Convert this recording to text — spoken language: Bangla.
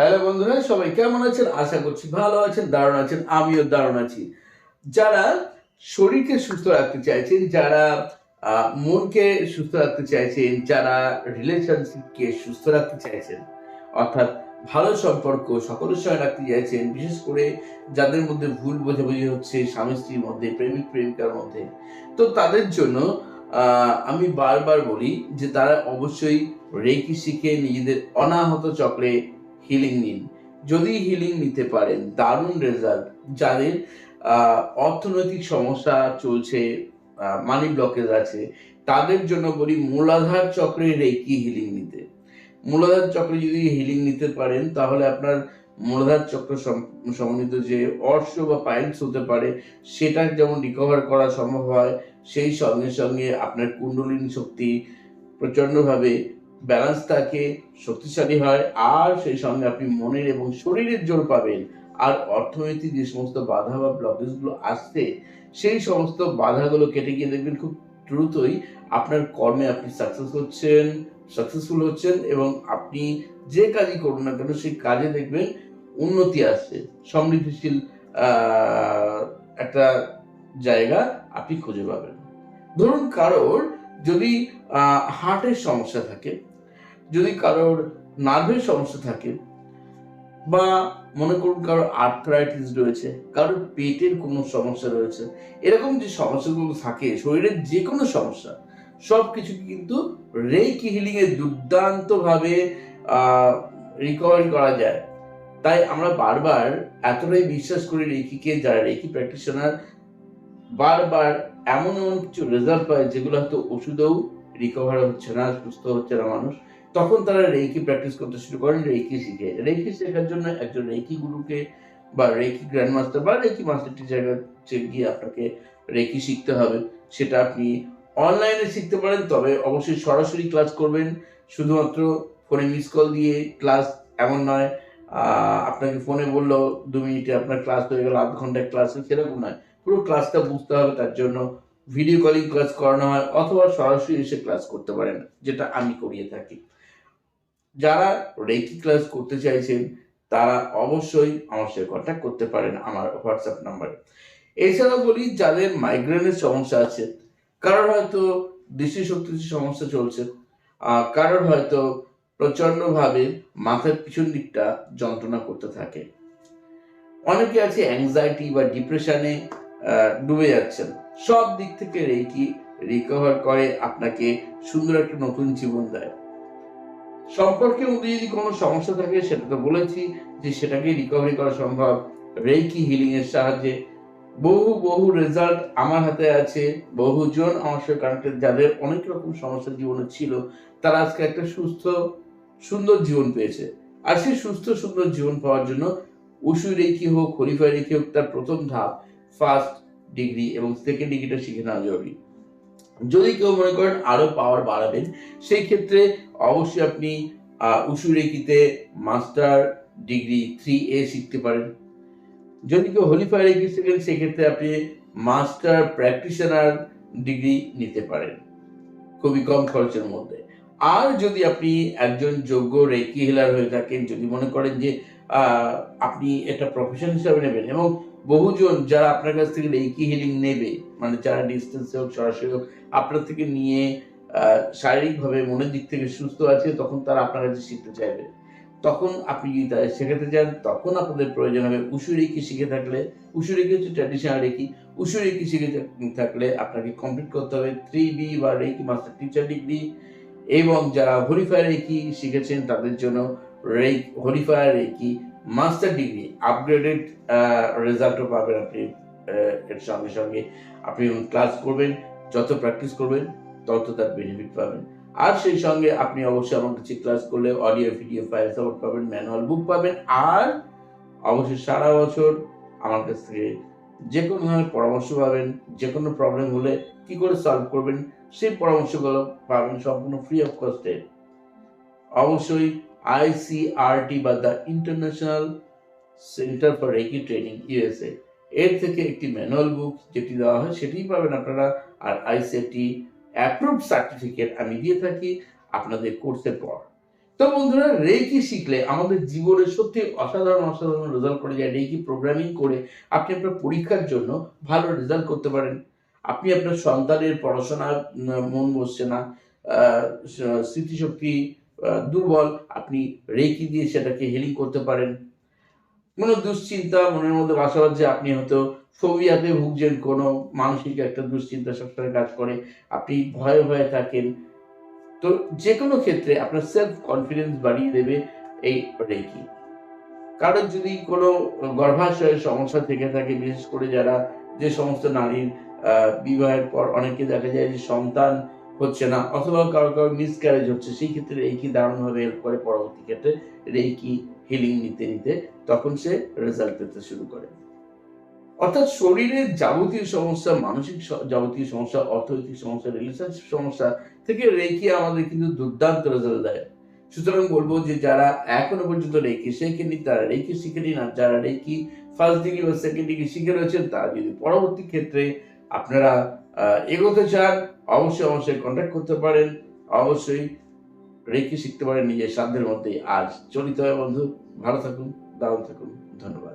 হ্যালো বন্ধুরা, সবাই কেমন আছেন? আশা করছি ভালো আছেন, দারুণ আছেন, আমিও দারুণ আছি। যারা শরীরকে সুস্থ রাখতে চাইছেন, যারা মনকে সুস্থ রাখতে চাইছেন, যারা রিলেশনশিপকে সুস্থ রাখতে চাইছেন, অর্থাৎ ভালো সম্পর্ক সকলের সঙ্গে রাখতে চাইছেন, বিশেষ করে যাদের মধ্যে ভুল বোঝাবুঝি হচ্ছে, স্বামী স্ত্রীর মধ্যে, প্রেমিক প্রেমিকার মধ্যে, তো তাদের জন্য আমি বারবার বলি যে তারা অবশ্যই রেকি শিখে নিজেদের অনাহত চক্রে হিলিং নিন। যদি হিলিং নিতে পারেন, দারুণ রেজাল্ট যাদের অর্থনৈতিক সমস্যা চলছে মানি ব্লকেজ আছে, তাদের জন্য বলি মূলাধার চক্রে রেকি হিলিং নিতে। মূলাধার চক্রে যদি হিলিং নিতে পারেন, তাহলে আপনার মূলাধার চক্র সম- সমন্বিত যে অর্শ বা পাইলস হতে পারে, সেটা যেমন রিকভার করা সম্ভব হয়, সেই সঙ্গে সঙ্গে আপনার কুণ্ডলিনী শক্তি প্রচণ্ডভাবে ব্যালেন্স থাকে শক্তিশালী হয়, আর সেই সঙ্গে আপনি মনের এবং শরীরের জোর পাবেন। আর অর্থনৈতিক যে সমস্ত বাধা বা ব্লকেজগুলো আসছে, সেই সমস্ত বাধাগুলো কেটে গিয়ে দেখবেন খুব দ্রুতই আপনার কর্মে আপনি সাকসেস হচ্ছেন সাকসেসফুল হচ্ছেন এবং আপনি যে কাজই করুন না কেন, সেই কাজে দেখবেন উন্নতি আসছে। সমৃদ্ধিশীল একটা জায়গা আপনি খুঁজে পাবেন। ধরুন কারোর যদি হার্টের সমস্যা থাকে যদি কারোর নার্ভের সমস্যা থাকে বা মনে করুন কারোর আর্থরাইটিস রয়েছে, কারোর পেটের কোনো সমস্যা রয়েছে, এরকম যে সমস্যাগুলো থাকে, শরীরের যে কোনো সমস্যা সব কিছু কিন্তু রেকি হিলিং এর দুর্দান্ত ভাবে রিকভারি করা যায়। তাই আমরা বারবার এতটাই বিশ্বাস করি রেকিকে যারা রেকি প্র্যাকটিশনার বারবার এমন এমন কিছু রেজাল্ট পায় যেগুলো হয়তো ওষুধেও রিকভার হচ্ছে না, সুস্থ হচ্ছে না মানুষ। তখন তারা রেকি প্র্যাকটিস করতে শুরু করেন রেকি শিখে। রেকি শেখার জন্য একজন রেকি গুরুকে বা রেকি গ্র্যান্ড মাস্টার বা রেকি মাস্টার টিচার কাছে গিয়ে আপনাকে রেকি শিখতে হবে। সেটা আপনি অনলাইনে শিখতে পারেন, তবে অবশ্যই সরাসরি ক্লাস করবেন। শুধুমাত্র ফোনে মিস কল দিয়ে ক্লাস এমন নয় আপনাকে ফোনে বলল, দু মিনিটে আপনার ক্লাস হয়ে গেল, আধ ঘন্টায় ক্লাস সেরকম নয়। পুরো ক্লাসটা বুঝতে হবে, তার জন্য ভিডিও কলিং ক্লাস করানো হয়, অথবা সরাসরি এসে ক্লাস করতে পারেন, যেটা আমি করিয়ে থাকি। যারা রেকি ক্লাস করতে চাইছেন, তারা অবশ্যই আমার সাথে কন্ট্যাক্ট করতে পারেন আমার হোয়াটসঅ্যাপ নাম্বারে এছাড়াও বলি, যাদের মাইগ্রেনের সমস্যা আছে, কারোর হয়তো দৃষ্টিশক্তির সমস্যা চলছে কারোর হয়তো প্রচন্ডভাবে মাথার পিছন দিকটা যন্ত্রণা করতে থাকে। অনেকে আছে অ্যাংজাইটি বা ডিপ্রেশনে ডুবে যাচ্ছেন। সব দিক থেকে রেকি রিকভার করে, আপনাকে সুন্দর একটা নতুন জীবন দেয়। সম্পর্কের মধ্যে যদি কোনো সমস্যা থাকে, সেটা তো বলেছি যে সেটাকে রিকভারি করা সম্ভব। রেকি হিলিং এর সাহায্যে। বহু বহু রেজাল্ট আমার হাতে আছে। বহুজন আমার সাথে কানেক্টেড যাদের অনেক রকম সমস্যা জীবনে ছিল, তারা আজকে একটা সুস্থ, সুন্দর জীবন পেয়েছে। আর সেই সুস্থ, সুন্দর জীবন পাওয়ার জন্য উসু রেখি হোক, হরিফাই রেখি হোক, তার প্রথম ধাপ ফার্স্ট ডিগ্রি এবং সেকেন্ড ডিগ্রিটা শিখে নেওয়া জরুরি। যদি কেউ মনে করেন আরও পাওয়ার বাড়াবেন সেই ক্ষেত্রে অবশ্যই আপনি আহ, উসু রেকিতে মাস্টার ডিগ্রি থ্রি এ শিখতে পারেন। যদি কেউ হোলিফাই রেখি শিখেন সেক্ষেত্রে আপনি মাস্টার প্র্যাকটিশনার ডিগ্রি নিতে পারেন। খুবই কম খরচের মধ্যে। আর যদি আপনি একজন যোগ্য রেকি হিলার হয়ে থাকেন যদি মনে করেন যে আপনি এটা প্রফেশন হিসাবে নেবেন এবং বহুজন যারা আপনার কাছ থেকে রেকি হিলিং নেবে মানে যারা ডিস্টেন্সে হোক, সরাসরি হোক, আপনার থেকে নিয়ে শারীরিকভাবে মনের দিক থেকে সুস্থ আছে, তখন তারা আপনার কাছে শিখতে চাইবে। তখন আপনি যদি তাদের শেখাতে চান, তখন আপনাদের প্রয়োজন হবে উসু রেখি শিখে থাকলে, উসু রেখি হচ্ছে ট্র্যাডিশনাল রেখি, উসু রেখি শিখে থাকলে আপনাকে কমপ্লিট করতে হবে থ্রি বি বা রেকি মাস্টার টিচার ডিগ্রি এবং যারা হরিফায়ার রেকি শিখেছেন, তাদের জন্য rake holy fire reiki master degree upgraded রেজাল্টও পাবেন আপনি। এর সঙ্গে সঙ্গে আপনি ক্লাস করবেন, যত প্র্যাকটিস করবেন, তত তার বেনিফিট পাবেন। আর সেই সঙ্গে আপনি অবশ্যই আমার কাছে ক্লাস করলে অডিও ভিডিও ফাইল সাপোর্ট পাবেন ম্যানুয়াল বুক পাবেন, আর অবশ্যই সারা বছর আমার কাছ থেকে যে কোনো ধরনের পরামর্শ পাবেন, যে কোনো প্রবলেম হলে কি করে সলভ করবেন, সেই পরামর্শগুলো পাবেন সম্পূর্ণ ফ্রি অফ কস্টে অবশ্যই আইসিআরটি বা the international centre for reiki training USA এর থেকে একটি ম্যানুয়াল বুক যেটি দেওয়া হয় সেটিই পাবেন আপনারা। আর আইসিএটি অ্যাপ্রুভ সার্টিফিকেট আমি দিয়ে থাকি আপনাদের কোর্সের পর। তো বন্ধুরা রেকি শিখলে আমাদের জীবনে সত্যি অসাধারণ অসাধারণ রেজাল্ট করে যায়। রেকি প্রোগ্রামিং করে আপনি আপনার পরীক্ষার জন্য ভালো রেজাল্ট করতে পারেন। আপনি আপনার সন্তানের পড়াশোনার মন বসছে না স্মৃতিশক্তি দুর্বল, আপনি রেকি দিয়ে সেটাকে হেলিং করতে পারেন। কোনো দুশ্চিন্তা, মনের মধ্যে বাসা বাঁধছে আপনি হয়তো ফোবিয়াতে ভুগছেন, কোনো মানসিক একটা দুশ্চিন্তা সবসময় কাজ করে, আপনি ভয়ে ভয়ে থাকেন। তো যে কোনো ক্ষেত্রে আপনার সেলফ কনফিডেন্স বাড়িয়ে দেবে এই রেকি। কারোর যদি কোনো গর্ভাশয়ের সমস্যা থেকে থাকে, বিশেষ করে যারা যে সমস্ত নারীর বিবাহের পর অনেকে দেখা যায় যে সন্তান হচ্ছে না, অথবা কারও কারও মিসক্যারেজ হচ্ছে, সেই ক্ষেত্রে রেকি দারুণভাবে হেল্প করে পরবর্তী ক্ষেত্রে রেকি হিলিং নিতে নিতে তখন সে রেজাল্ট পেতে শুরু করে। অর্থাৎ শরীরের যাবতীয় সমস্যা, মানসিক যাবতীয় সমস্যা, অর্থনৈতিক সমস্যা রিলেশনশিপ সমস্যা থেকে রেকি আমাদের কিন্তু দুর্দান্ত রেজাল্ট দেয়। সুতরাং বলব যে যারা এখনও পর্যন্ত রেকি শেখেনি তারা রেকি শিখেনি না, যারা রেকি ফার্স্ট ডিগ্রি বা সেকেন্ড ডিগ্রি শিখে রয়েছেন, তারা যদি পরবর্তী ক্ষেত্রে আপনারা এগোতে চান, অবশ্যই অবশ্যই কন্ট্যাক্ট করতে পারেন। অবশ্যই রেখে শিখতে পারেন নিজের সাধ্যের মধ্যে আজ চলিত হয় বন্ধু, ভালো থাকুন, দারুণ থাকুন। ধন্যবাদ।